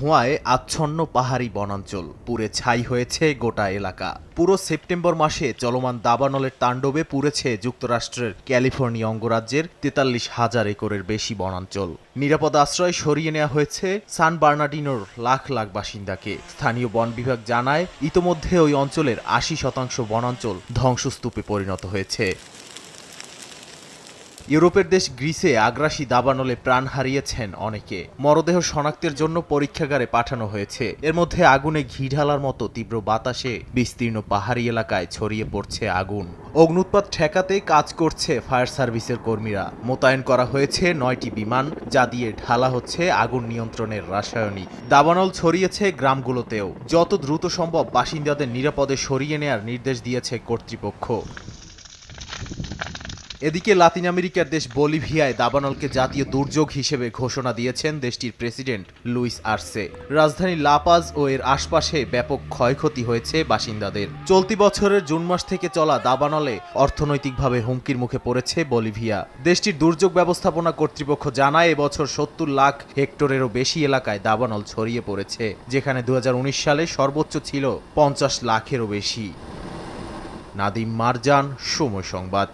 ধোঁয়ায় আচ্ছন্ন পাহাড়ি বনাঞ্চল। পুড়ে ছাই হয়েছে গোটা এলাকা। পুরো সেপ্টেম্বর মাসে চলমান দাবানলের তাণ্ডবে পুড়েছে যুক্তরাষ্ট্রের ক্যালিফোর্নিয়া অঙ্গরাজ্যের তেতাল্লিশ হাজার একরের বেশি বনাঞ্চল। নিরাপদ আশ্রয় সরিয়ে নেওয়া হয়েছে সান বার্নাডিনোর লাখ লাখ বাসিন্দাকে। স্থানীয় বন বিভাগ জানায়, ইতোমধ্যে ওই অঞ্চলের আশি শতাংশ বনাঞ্চল ধ্বংসস্তূপে পরিণত হয়েছে। ইউরোপের দেশ গ্রিসে আগ্রাসী দাবানলে প্রাণ হারিয়েছেন অনেকে। মরদেহ শনাক্তের জন্য পরীক্ষাগারে পাঠানো হয়েছে। এর মধ্যে আগুনে ঘি ঢালার মতো তীব্র বাতাসে বিস্তীর্ণ পাহাড়ি এলাকায় ছড়িয়ে পড়ছে আগুন। অগ্নুৎপাত ঠেকাতে কাজ করছে ফায়ার সার্ভিসের কর্মীরা। মোতায়েন করা হয়েছে নয়টি বিমান, যা দিয়ে ঢালা হচ্ছে আগুন নিয়ন্ত্রণের রাসায়নিক। দাবানল ছড়িয়েছে গ্রামগুলোতেও। যত দ্রুত সম্ভব বাসিন্দাদের নিরাপদে সরিয়ে নেয়ার নির্দেশ দিয়েছে কর্তৃপক্ষ। এদিকে লাতিন আমেরিকার দেশ বলিভিয়ায় দাবানলকে জাতীয় দুর্যোগ হিসেবে ঘোষণা দিয়েছেন দেশটির প্রেসিডেন্ট লুইস আর্সে। রাজধানী লাপাজ ও এর আশপাশে ব্যাপক ক্ষয়ক্ষতি হয়েছে বাসিন্দাদের। চলতি বছরের জুন মাস থেকে চলা দাবানলে অর্থনৈতিকভাবে হুমকির মুখে পড়েছে বলিভিয়া। দেশটির দুর্যোগ ব্যবস্থাপনা কর্তৃপক্ষ জানায়, এবছর সত্তর লাখ হেক্টরেরও বেশি এলাকায় দাবানল ছড়িয়ে পড়েছে, যেখানে দু হাজার উনিশ সালে সর্বোচ্চ ছিল পঞ্চাশ লাখেরও বেশি। নাদিম মারজান, সময় সংবাদ।